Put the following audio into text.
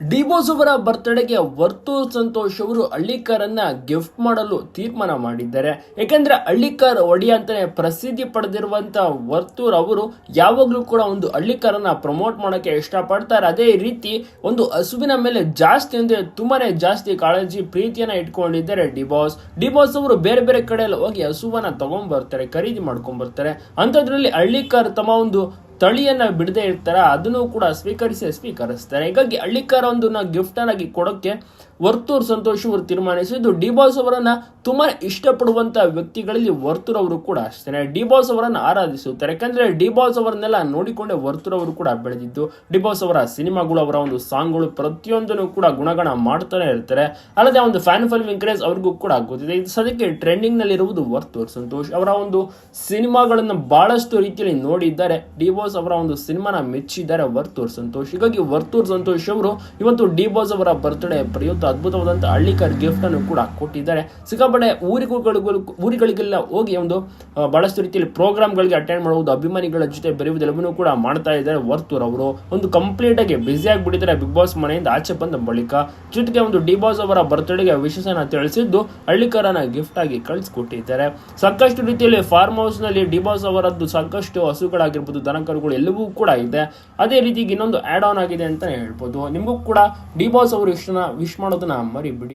D boss ಅವರ ಬರ್ತ್ಡೇಗೆ ವರ್ತೂರ್ ಸಂತೋಷ್ ಅವರು ಹಳ್ಳಿಕಾರನ್ನ gift ಮಾಡಲು ತೀರ್ಮಾನ ಮಾಡಿದ್ದಾರೆ. ಯಾಕಂದ್ರೆ ಹಳ್ಳಿಕಾರ್ ಒಡಿ ಅಂತಾನೆ ಪ್ರಸಿದ್ಧಿ ಪಡೆದಿರುವಂತ ವರ್ತೂರ್ ಅವರು ಯಾವಾಗ್ಲೂ ಕೂಡ ಒಂದು ಹಳ್ಳಿಕಾರನ್ನ ಪ್ರಮೋಟ್ ಮಾಡೋಕ್ಕೆ ಇಷ್ಟಪಡ್ತಾರೆ. ಅದೇ ರೀತಿ ಒಂದು ಹಸುವಿನ ಮೇಲೆ ಜಾಸ್ತಿ ಅಂದ್ರೆ ತುಂಬಾನೇ ಜಾಸ್ತಿ ಕಾಳಜಿ ಪ್ರೀತಿಯನ್ನ ಇಟ್ಕೊಂಡಿದ್ದಾರೆ ಡಿಬೋಸ್. ಡಿಬೋಸ್ ಅವರು ಬೇರೆ ಬೇರೆ ಕಡೆಯಲ್ಲಿ ಹೋಗಿ ಹಸುವನ್ನ ತಗೊಂಡ್ ಬರ್ತಾರೆ ಖರೀದಿ ಮಾಡ್ಕೊಂಡ್ ಬರ್ತಾರೆ ಅಂಥದ್ರಲ್ಲಿ ಹಳ್ಳಿಕಾರ್ ತಮ್ಮ ಒಂದು ತಳಿಯನ್ನ ಬಿಡದೆ ಇರ್ತಾರೆ, ಅದನ್ನು ಕೂಡ ಸ್ವೀಕರಿಸಿ ಸ್ವೀಕರಿಸ್ತಾರೆ. ಹೀಗಾಗಿ ಹಳ್ಳಿಕಾರ ಒಂದು ಗಿಫ್ಟ್ ಆಗಿ ಕೊಡೋಕೆ ವರ್ತೂರ್ ಸಂತೋಷ್ ಅವರು ತೀರ್ಮಾನಿಸಿದ್ದು ಡಿಬಾಸ್ ಅವರನ್ನ ತುಂಬಾ ಇಷ್ಟಪಡುವಂತ ವ್ಯಕ್ತಿಗಳಲ್ಲಿ ವರ್ತೂರ್ ಅವರು ಕೂಡ ಅಷ್ಟೇ ಡಿ ಬಾಸ್ ಅವರನ್ನ ಆರಾಧಿಸುತ್ತಾರೆ. ಯಾಕಂದ್ರೆ ಡಿಬಾಸ್ ಅವರನ್ನೆಲ್ಲ ನೋಡಿಕೊಂಡೆ ವರ್ತೂರ್ ಅವರು ಕೂಡ ಬೆಳೆದಿದ್ದು ಡಿಬಾಸ್ ಅವರ ಸಿನಿಮಾಗಳು, ಅವರ ಒಂದು ಸಾಂಗ್ಗಳು ಪ್ರತಿಯೊಂದನ್ನು ಕೂಡ ಗುಣಗಣ ಮಾಡ್ತಾನೆ ಇರ್ತಾರೆ. ಅಲ್ಲದೆ ಒಂದು ಫ್ಯಾನ್ ಫಾಲೋವಿಂಗ್ ಇಂಕ್ರೇಜ್ ಅವ್ರಿಗೂ ಕೂಡ ಗೊತ್ತಿದೆ. ಇದು ಸದ್ಯಕ್ಕೆ ಟ್ರೆಂಡಿಂಗ್ನಲ್ಲಿ ಇರುವುದು ವರ್ತೂರ್ ಸಂತೋಷ್. ಅವರ ಒಂದು ಸಿನಿಮಾಗಳನ್ನ ಬಹಳಷ್ಟು ರೀತಿಯಲ್ಲಿ ನೋಡಿದ್ದಾರೆ. ಡಿಬಾಸ್ ಅವರ ಒಂದು ಸಿನಿಮಾನ ಮೆಚ್ಚಿದ್ದಾರೆ ವರ್ತೂರ್ ಸಂತೋಷ್. ಹೀಗಾಗಿ ವರ್ತೂರ್ ಸಂತೋಷ್ ಅವರು ಇವತ್ತು ಡಿ ಬಾಸ್ ಅವರ ಬರ್ತ್ಡೇ ಪ್ರಯುಕ್ತ ಅದ್ಭುತವಾದಂತಹ ಹಳ್ಳಿಕರ್ ಗಿಫ್ಟ್ ಅನ್ನು ಕೂಡ ಕೊಟ್ಟಿದ್ದಾರೆ. ಸಿಕ್ಕಾಪಟ್ಟೆ ಊರಿಗೂ ಊರುಗಳಿಗೆಲ್ಲ ಹೋಗಿ ಒಂದು ಬಹಳಷ್ಟು ರೀತಿಯಲ್ಲಿ ಪ್ರೋಗ್ರಾಮ್ಗಳಿಗೆ ಅಟೆಂಡ್ ಮಾಡುವುದು, ಅಭಿಮಾನಿಗಳ ಜೊತೆ ಬೆರೆಯುವುದೆಲ್ಲವನ್ನೂ ಕೂಡ ಮಾಡ್ತಾ ಇದ್ದಾರೆ ವರ್ತೂರ್ ಅವರು. ಒಂದು ಕಂಪ್ಲೀಟ್ ಆಗಿ ಬ್ಯುಸಿ ಆಗಿಬಿಟ್ಟಿದ್ದಾರೆ ಬಿಗ್ ಬಾಸ್ ಮನೆಯಿಂದ ಆಚೆ ಬಂದ ಬಳಿಕ. ಜೊತೆಗೆ ಒಂದು ಡಿ ಬಾಸ್ ಅವರ ಬರ್ತ್ಡೇಗೆ ವಿಶೇಷನ ತಿಳಿಸಿದ್ದು ಹಳ್ಳಿಕರನ ಗಿಫ್ಟ್ ಆಗಿ ಕಳಿಸ್ಕೊಟ್ಟಿದ್ದಾರೆ. ಸಾಕಷ್ಟು ರೀತಿಯಲ್ಲಿ ಫಾರ್ಮ್ ಹೌಸ್ನಲ್ಲಿ ಡಿ ಬಾಸ್ ಅವರದ್ದು ಸಾಕಷ್ಟು ಹಸುಗಳಾಗಿರ್ಬೋದು ದನಕರುಗಳು ಎಲ್ಲವೂ ಕೂಡ ಇದೆ. ಅದೇ ರೀತಿ ಇನ್ನೊಂದು ಆಡ್ ಆನ್ ಆಗಿದೆ ಅಂತಾನೆ ಹೇಳ್ಬೋದು. ನಿಮಗೂ ಕೂಡ ಡಿ ಬಾಸ್ ಅವರು ಇಷ್ಟನ್ನ ವಿಶ್ ಮಾಡೋದನ್ನ ಮರಿಬಿಡಿ.